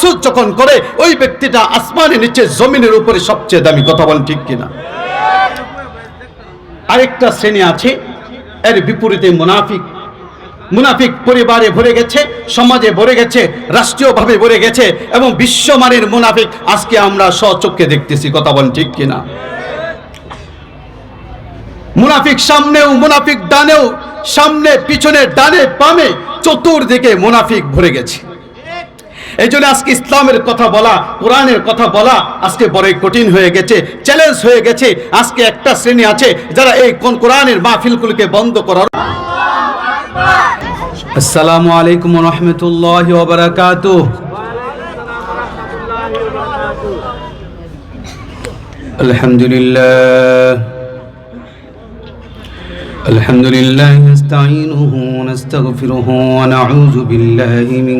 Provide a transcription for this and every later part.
সুদ যখন করে, ওই ব্যক্তিটা আসমানের নিচে, জমিনের উপরে সবচেয়ে দামি, কথা বলেন ঠিক কিনা? আরেকটা শ্রেণি আছে, এর বিপরীতে মুনাফিক। মুনাফিক পরিবারে ভরে গেছে, সমাজে ভরে গেছে, রাষ্ট্রীয়ভাবে ভরে গেছে, এবং বিশ্বমানের মুনাফিক আজকে আমরা স্বচক্ষে দেখতেছি, কথা বলেন ঠিক কিনা? মুনাফিক সামনেও, মুনাফিক ডানেও, সামনে, পিছনে, ডানে পামে চতুর্দিকে মুনাফিক ভরে গেছে। এই জন্য আজকে ইসলামের কথা বলা কোরআনের কথা বলা আজকে বড়ই কঠিন হয়ে গেছে চ্যালেঞ্জ হয়ে গেছে আজকে একটা শ্রেণী আছে যারা এই কোন কোরআনের মাহফিলগুলোকে বন্ধ করার আসসালামু আলাইকুম রহমতুল্লাহ বারাকাতুহ الحمد لله الحمد لله نستعينه ونستغفره ونعوذ بالله من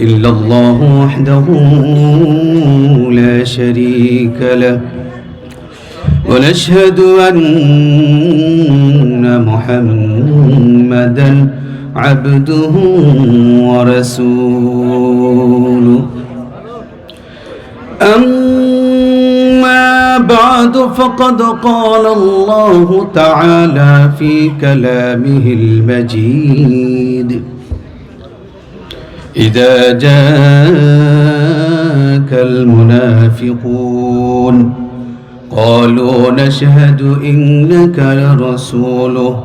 إلا الله وحده لا شريك له. ونشهد أن محمدا عبده ورسوله. أما بعد فقد قال الله تعالى في كلامه المجيد. إذا جاءك المنافقون قالوا نشهد إنك لرسوله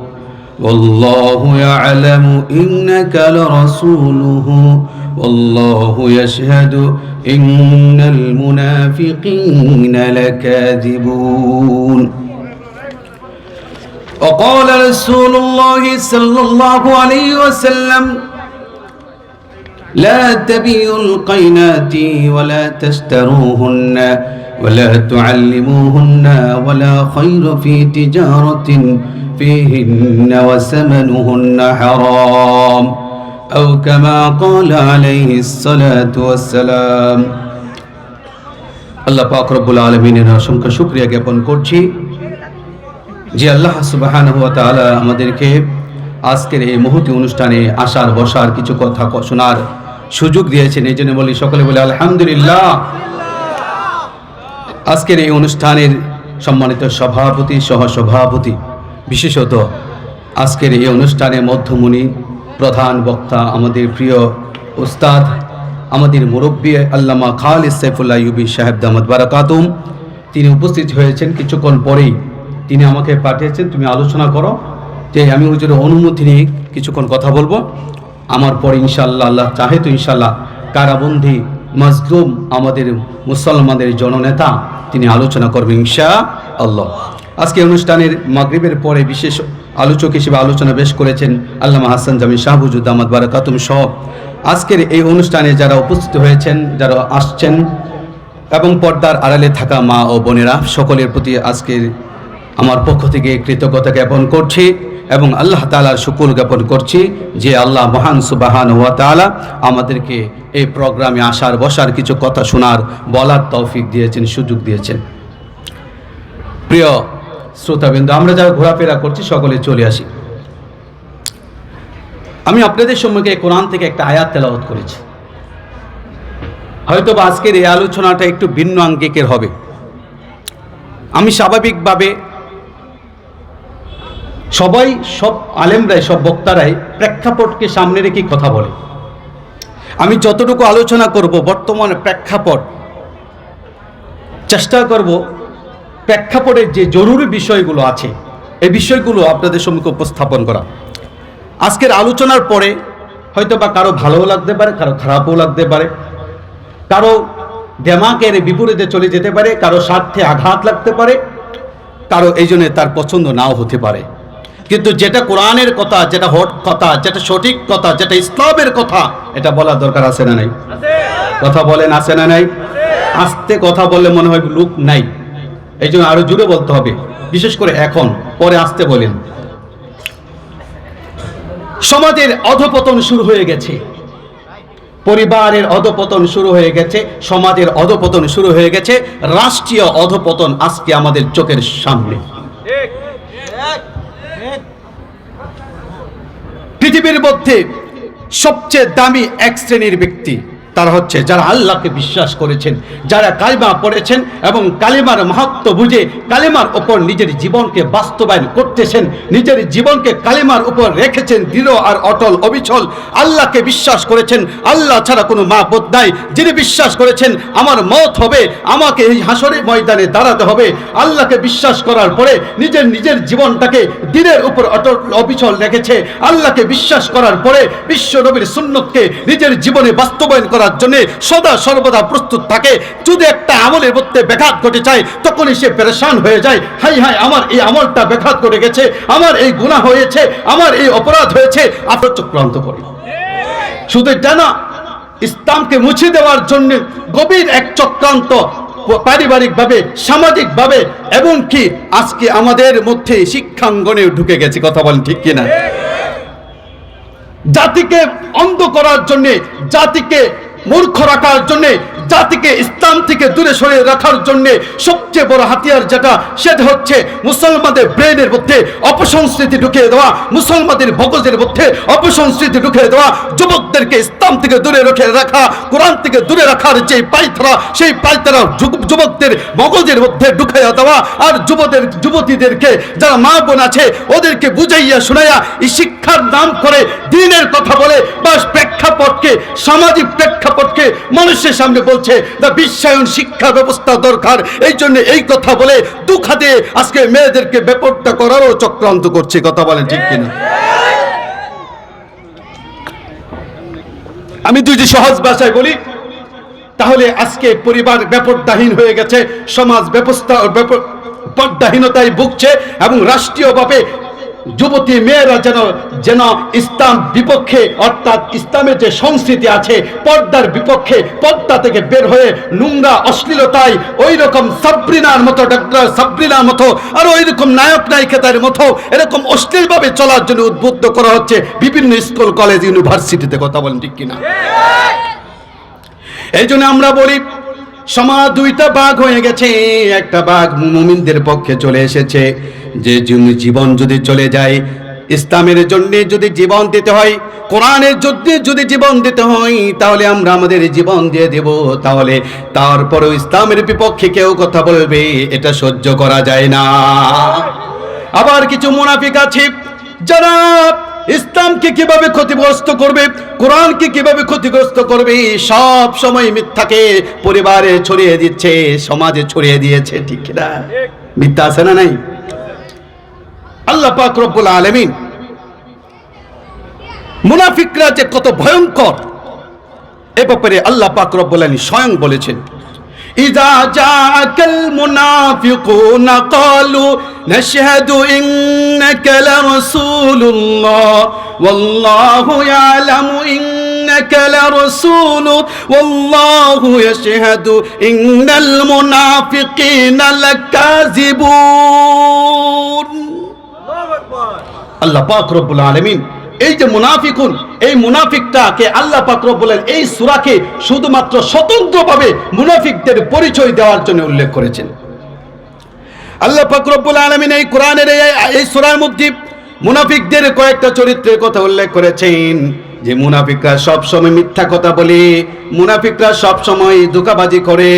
والله يعلم إنك لرسوله والله يشهد إن المنافقين لكاذبون. وقال رسول الله صلى الله عليه وسلم لا تبيعوا القينات ولا تشتروهن ولا تعلموهن ولا خير في تجارة فيهن وثمنهن حرام أو كما قال عليه الصلاة والسلام আল্লাহ পাক রব্বুল আলমিনের অসংখ্য শুক্রিয়া জ্ঞাপন করছি যে আল্লাহ সুবাহান হুয়া তাআলা আমাদেরকে আজকের এই মুহূর্তে অনুষ্ঠানে আসার বসার কিছু কথা ক- শোনার সুযোগ দিয়েছেন, এই জন্য বলি, সকলে বলে, আলহামদুলিল্লাহ। আজকের এই অনুষ্ঠানের সম্মানিত সভাপতি সহ সভাপতি বিশেষত আজকের এই অনুষ্ঠানে মধ্যমণি, প্রধান বক্তা, আমাদের প্রিয় উস্তাদ, আমাদের মুরব্বী আল্লামা খালিদ সাইফুল্লাহ ইউবি সাহেব দামদ বারাকাতুম, তিনি উপস্থিত হয়েছেন কিছুক্ষণ পরেই। তিনি আমাকে পাঠিয়েছেন, তুমি আলোচনা করো। যে আমি হুজুরের অনুমতি নিয়ে কিছুক্ষণ কথা বলব। আমার পরে ইনশাল্লাহ আল্লাহ চাহে তো ইনশাল্লাহ কারাবন্দি মাজলুম আমাদের মুসলমানদের জননেতা, তিনি আলোচনা করবেন ইনশা আল্লাহ আজকে অনুষ্ঠানের মাগরিবের পরে বিশেষ আলোচক হিসেবে আলোচনা বেশ করেছেন আল্লামা হাসান জামি শাহবুজুদ আহমদ বারাকাতুম সহ। আজকের এই অনুষ্ঠানে যারা উপস্থিত হয়েছেন, যারা আসছেন, এবং পর্দার আড়ালে থাকা মা ও বোনেরা, সকলের প্রতি আজকের আমার পক্ষ থেকে কৃতজ্ঞতা জ্ঞাপন করছি। এবং আল্লাহ তালার শুকুর জ্ঞাপন করছি যে আল্লাহ মহান সুবাহান ওয়া তাআলা আমাদেরকে এই প্রোগ্রামে আসার, বসার কিছু কথা শোনার, বলার তৌফিক দিয়েছেন, সুযোগ দিয়েছেন। প্রিয় শ্রোতাবিন্দু, আমরা যারা ঘোরাফেরা করছি, সকলে চলে আসি। আমি আপনাদের সম্মুখে কোরআন থেকে একটা আয়াত তেলাওয়াত করেছি। হয়তো আজকের এই আলোচনাটা একটু ভিন্ন আঙ্গিকের হবে। আমি স্বাভাবিকভাবে সবাই, সব আলেমরাই, সব বক্তারাই প্রেক্ষাপটকে সামনে রেখে কথা বলে। আমি যতটুকু আলোচনা করব, বর্তমান প্রেক্ষাপট, চেষ্টা করব প্রেক্ষাপটের যে জরুরি বিষয়গুলো আছে, এই বিষয়গুলো আপনাদের সম্মুখে উপস্থাপন করা। আজকের আলোচনার পরে হয়তো বা কারও ভালোও লাগতে পারে, কারও খারাপও লাগতে পারে। কারও দেমাকের বিপরীতে চলে যেতে পারে, কারও স্বার্থে আঘাত লাগতে পারে, কারও এই তার পছন্দ নাও হতে পারে। কিন্তু যেটা কোরআনের কথা যেটা হট কথা যেটা সঠিক কথা যেটা ইসলামের কথা এটা বলার দরকার আছে না নাই? কথা বলেন আছে না নাই? আস্তে কথা বললে মনে হয় লোক নাই। এই জন্য আরও জুড়ে বলতে হবে বিশেষ করে এখন পরে আসতে বলেন। সমাজের অধপতন শুরু হয়ে গেছে। পরিবারের অধপতন শুরু হয়ে গেছে সমাজের অধপতন শুরু হয়ে গেছে রাষ্ট্রীয় অধপতন আজকে আমাদের চোখের সামনে। পৃথিবীর মধ্যে সবচেয়ে দামি এক শ্রেণির ব্যক্তি। তারা হচ্ছে যারা আল্লাহকে বিশ্বাস করেছেন, যারা কালিমা পড়েছেন এবং কালিমার মাহাত্ম বুঝে কালিমার ওপর নিজের জীবনকে বাস্তবায়ন করতেছেন, নিজের জীবনকে কালিমার উপর রেখেছেন দৃঢ় আর অটল অবিচল। আল্লাহকে বিশ্বাস করেছেন, আল্লাহ ছাড়া কোনো মা বোধ নাই। যিনি বিশ্বাস করেছেন, আমার মত হবে, আমাকে এই হাসরের ময়দানে দাঁড়াতে হবে। আল্লাহকে বিশ্বাস করার পরে নিজের নিজের জীবনটাকে দিনের উপর অটল অবিচল রেখেছে। আল্লাহকে বিশ্বাস করার পরে বিশ্ব নবীর সুন্নতকে নিজের জীবনে বাস্তবায়ন করার জন্য সদা সর্বদা প্রস্তুত থাকে। যদি একটা আমলের মধ্যে ব্যাঘাত ঘটে যায়, তখনই সে পেরেশান হয়ে যায়। হাই হাই, আমার এই আমলটা ব্যাঘাত ঘটে গেছে, আমার এই গুনাহ হয়েছে, আমার এই অপরাধ হয়েছে আপনার চক্রান্ত করে শুধু এটা না, ইসলামকে মুছে দেওয়ার জন্য গভীর এক চক্রান্ত পারিবারিকভাবে, সামাজিকভাবে এবং কি আজকে আমাদের মধ্যে শিক্ষাঙ্গনে ঢুকে গেছে, কথা বলেন ঠিক কিনা? জাতিকে অন্ধ করার জন্যে, জাতিকে মূর্খ রাখার জন্যে জাতিকে ইসলাম থেকে দূরে সরিয়ে রাখার জন্যে সবচেয়ে বড় হাতিয়ার যেটা, সেটা হচ্ছে মুসলমানদের ব্রেনের মধ্যে অপসংস্কৃতি ঢুকিয়ে দেওয়া, মুসলমানদের মগজের মধ্যে অপসংস্কৃতি ঢুকিয়ে দেওয়া, যুবকদেরকে ইসলাম থেকে দূরে রেখে রাখা, কোরআন থেকে দূরে রাখার যে পাইতারা সেই পাইতারা যুব- যুবকদের মগজের মধ্যে ঢুকাইয়া দেওয়া, আর যুবদের, যুবতীদেরকে যারা মা বোন আছে, ওদেরকে বুঝাইয়া শুনাইয়া এই শিক্ষার নাম করে দিনের কথা বলে বা প্রেক্ষাপটকে, সামাজিক প্রেক্ষাপটকে মানুষের সামনে বলছে, দা বিশ্বায়ন শিক্ষা ব্যবস্থা দরকার। এই জন্য এই কথা বলে দুখাতে আজকে মেয়েদেরকে বেপরটা করারও চক্রান্ত করছে। কথা বলেন ঠিক কিনা? আমি দুইটি সহজ ভাষায় বলি, তাহলে আজকে পরিবার ব্যাপরদাহীন হয়ে গেছে, সমাজ ব্যবস্থা পর্দাহীনতায় ভুগছে এবং রাষ্ট্রীয়ভাবে যুবতী মেয়েরা যেন যেন ইসলাম বিপক্ষে অর্থাৎ ইসলামের যে সংস্কৃতি আছে পর্দার বিপক্ষে পর্দা থেকে বের হয়ে নোংরা অশ্লীলতায় ওই রকম সাবরিনার মতো ডক্টর সাবরিনার মতো আর ওই রকম নায়ক নায়িকাদের মতো এরকম অশ্লীলভাবে চলার জন্য উদ্বুদ্ধ করা হচ্ছে বিভিন্ন স্কুল কলেজ ইউনিভার্সিটিতে কথা বলেন ঠিক কিনা? এই জন্য আমরা বলি সমাজ দুইটা ভাগ হয়ে গেছে। একটা ভাগ মুমিনদের পক্ষে চলে এসেছে। যে জীবন যদি চলে যায়, ইসলামের জন্য যদি জীবন দিতে হয়, কোরআনের জন্য যদি জীবন দিতে হয়, তাহলে আমরা আমাদের জীবন দিয়ে দেব। তাহলে তারপরেও ইসলামের বিপক্ষে কেউ কথা বলবে, এটা সহ্য করা যায় না। আবার কিছু মুনাফিক আছে। যারা ইসলামকে কীভাবে ক্ষতিগ্রস্ত করবে, কোরআনকে কীভাবে ক্ষতিগ্রস্ত করবে সব সময় মিথ্যাকে পরিবারে ছড়িয়ে দিচ্ছে, সমাজে ছড়িয়ে দিয়েছে, ঠিক না মিথ্যা আছে না নাই? আল্লাহ পাক রব্বুল আলামিন মুনাফিকরা যে কত ভয়ঙ্কর, এ ব্যাপারে আল্লাহ পাক রব্বুল আলামিন স্বয়ং বলেছেন ইদা জাআকাল মুনাফিকুনা ক্বালু نشهد إنك لرسول الله والله يعلم إنك لرسول والله يشهد إن المنافقين لكاذبون আল্লাহ পাক রব্বুল আলামিন এই যে মুনাফিকুন এই মুনাফিকটাকে আল্লাহ পাক রব্বুল আলামিন এই সূরাকে শুধুমাত্র স্বতন্ত্রভাবে মুনাফিকদের পরিচয় দেওয়ার জন্য উল্লেখ করেছেন আল্লাহ ফকরবুল আলমিন এই কোরআনের এই সুরার মধ্যে মুনাফিকদের কয়েকটা চরিত্রের কথা উল্লেখ করেছেন। যে মুনাফিকরা সবসময় মিথ্যা কথা বলে, মুনাফিকরা সবসময় ধোকাবাজি করে,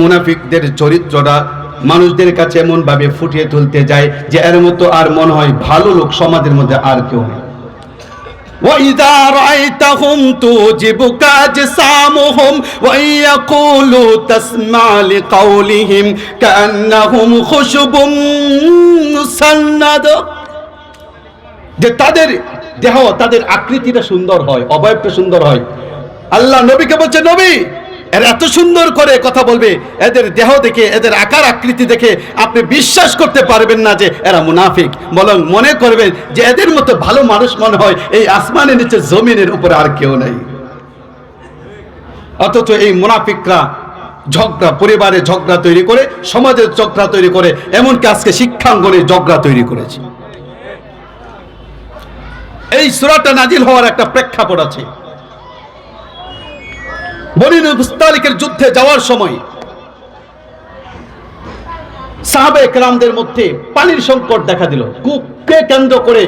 মুনাফিকদের চরিত্রটা মানুষদের কাছে এমনভাবে ফুটিয়ে তুলতে যায় যে এর মতো আর মনে হয় ভালো লোক সমাজের মধ্যে আর কেউ নেই। وإذا رأيتهم توجبك أجسامهم وإن يقولوا تسمع لقولهم كأنهم خشب مسند যে তাদের দেহ তাদের আকৃতিটা সুন্দর হয় অবয়বটা সুন্দর হয় আল্লাহ নবীকে বলছে নবী এরা এত সুন্দর করে কথা বলবে, এদের দেহ দেখে, এদের আকার আকৃতি দেখে আপনি বিশ্বাস করতে পারবেন না যে এরা মুনাফিক। বরং মনে করবেন যে এদের মতো ভালো মানুষ মনে হয় এই আসমানের নিচে জমিনের উপরে আর কেউ নেই। অথচ এই মুনাফিকরা ঝগড়া, পরিবারে ঝগড়া তৈরি করে সমাজের ঝগড়া তৈরি করে, এমনকি আজকে শিক্ষাঙ্গনে ঝগড়া তৈরি করেছে। এই সুরাটা নাজিল হওয়ার একটা প্রেক্ষাপট আছে। বনিন মুস্তালিকের যুদ্ধে যাওয়ার সময় সাহাবে একরামদের মধ্যে পানির সংকট দেখা দিল। কূপকে কেন্দ্র করে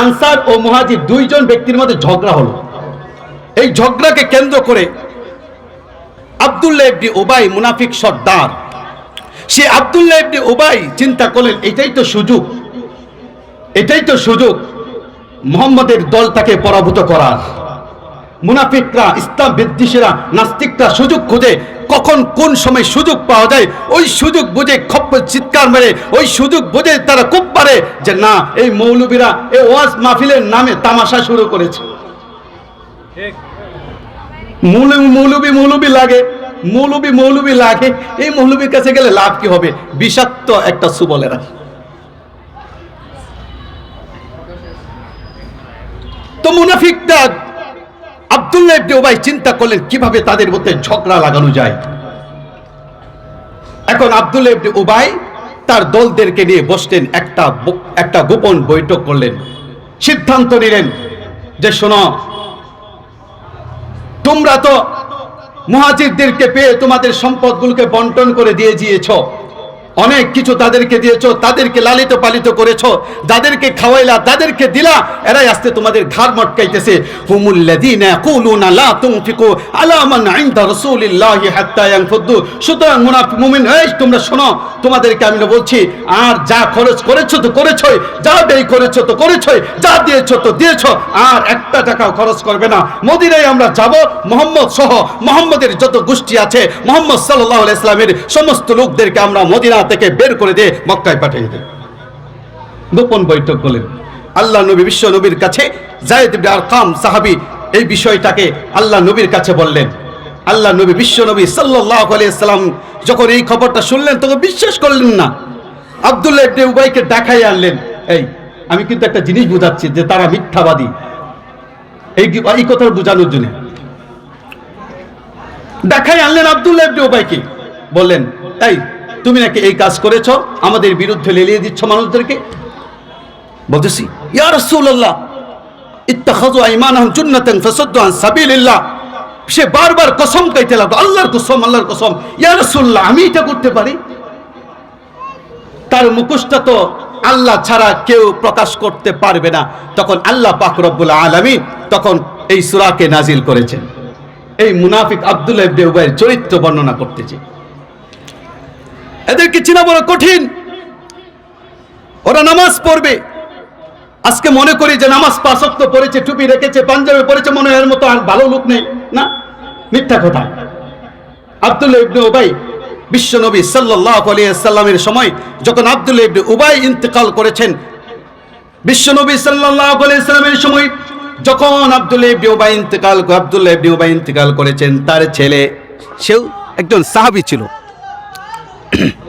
আনসার ও মুহাজির দুইজন ব্যক্তির মধ্যে ঝগড়া হলো। এই ঝগড়াকে কেন্দ্র করে আবদুল্লাহ ওবাই মুনাফিক সর্দার, সে আবদুল্লাহ ওবাই চিন্তা করলেন, এটাই তো সুযোগ, এটাই তো সুযোগ, মোহাম্মদের দলটাকে পরাভূত করার। মুনাফিকরা, ইসলাম বিদ্বেষীরা, নাস্তিকরা সুযোগ খুঁজে কখন কোন সময় সুযোগ পাওয়া যায়, ওই সুযোগ বুঝে খপ্প চিৎকার মেরে, ওই সুযোগ বুঝে তারা খুব পারে যে না, এই মৌলবীরা এই ওয়াজ মাহফিলের নামে তামাশা শুরু করেছে। মৌলবী মৌলবী মৌলবী লাগে, মৌলবী মৌলবী লাগে, এই মৌলবীর কাছে গেলে লাভ কি হবে? বিষাক্ত একটা সুবলেরা। তো মুনাফিকটা আব্দুল্লাহ ইবনে উবাই চিন্তা করলেন, কীভাবে তাদের মধ্যে ঝগড়া লাগানো যায়? এখন আব্দুল্লাহ ইবনে উবাই তার দলদেরকে নিয়ে বসলেন, একটা একটা গোপন বৈঠক করলেন। সিদ্ধান্ত নিলেন যে, শোনো, তোমরা তো মুহাজিরদেরকে পেয়ে তোমাদের সম্পদগুলোকে বন্টন করে দিয়ে দিয়েছ। অনেক কিছু তাদেরকে দিয়েছ, তাদেরকে লালিত পালিত করেছ, যাদেরকে খাওয়াইলা তাদেরকে দিলা, এরাই আস্তে তোমাদের ঘাড় মটকাইতেছে। তোমরা শোনো, তোমাদেরকে আমি বলছি, আর যা খরচ করেছ তো করেছোই, যা ব্যয় করেছ তো করেছোই, যা দিয়েছ তো দিয়েছ, আর একটা টাকাও খরচ করবে না। মদিনায় আমরা যাব, মোহাম্মদ সহ মোহাম্মদের যত গোষ্ঠী আছে, মোহাম্মদ সাল্লাহ ইসলামের সমস্ত লোকদেরকে আমরা মদিনা থেকে বের করে দিয়ে মক্কায় পাঠিয়ে দেব গোপন বৈঠক করলেন। আল্লাহ নবী, বিশ্ব নবীর কাছে জায়দ আরকাম সাহাবী এই বিষয়টাকে আল্লাহ নবীর কাছে বললেন। আল্লাহ নবী, বিশ্ব নবী সাল্লাল্লাহু আলাইহি সাল্লাম যখন এই খবরটা শুনলেন, তখন বিশ্বাস করলেন না। আব্দুল্লাহ ইবনে উবাইকে দেখাই আনলেন, এই, আমি কিন্তু একটা জিনিস বুঝাচ্ছি যে তারা মিথ্যাবাদী। এই এই কথা বোঝানোর জন্য। দেখাই আনলেন আব্দুল্লাহ ইবনে উবাইকে, বললেন, এই তুমি নাকি এই কাজ করেছ? আমাদের বিরুদ্ধে লেলিয়ে দিচ্ছ মানুষদেরকে? বলতেছি ফাসাদ্দু আন সাবিলিল্লাহ। সে বারবার কসম লাগল, আল্লাহর কসম আল্লাহর কসম আমি এটা করতে পারি? তার মুখোশটা তো আল্লাহ ছাড়া কেউ প্রকাশ করতে পারবে না। তখন আল্লাহ পাক রব্বুল আলামিন তখন এই সূরাকে নাজিল করেছেন। এই মুনাফিক আব্দুল্লাহ ইবনে চরিত্র বর্ণনা করতেছে। এদেরকে চেনা বড় কঠিন। ওরা নামাজ পড়বে। আজকে মনে করি যে নামাজ পাশক্ত পড়েছে, টুপি রেখেছে, পাঞ্জাবি পড়েছে, মনে হয় মতো আর ভালো লোক নেই, না? মিথ্যা কথা। আব্দুল্লাহ ইবনে উবাই বিশ্বনবী সাল্লাল্লাহু আলাইহি সাল্লামের সময় যখন আব্দুল্লাহ ইবনে উবাই ইন্তেকাল করেছেন বিশ্বনবী সাল্লাল্লাহু আলাইহি সাল্লামের সময় যখন আব্দুল্লাহ ইবনে উবাই ইন্তেকাল, আব্দুল্লাহ ইবনে উবাই ইন্তেকাল করেছেন, তার ছেলে, সেও একজন সাহাবী ছিল। Yeah.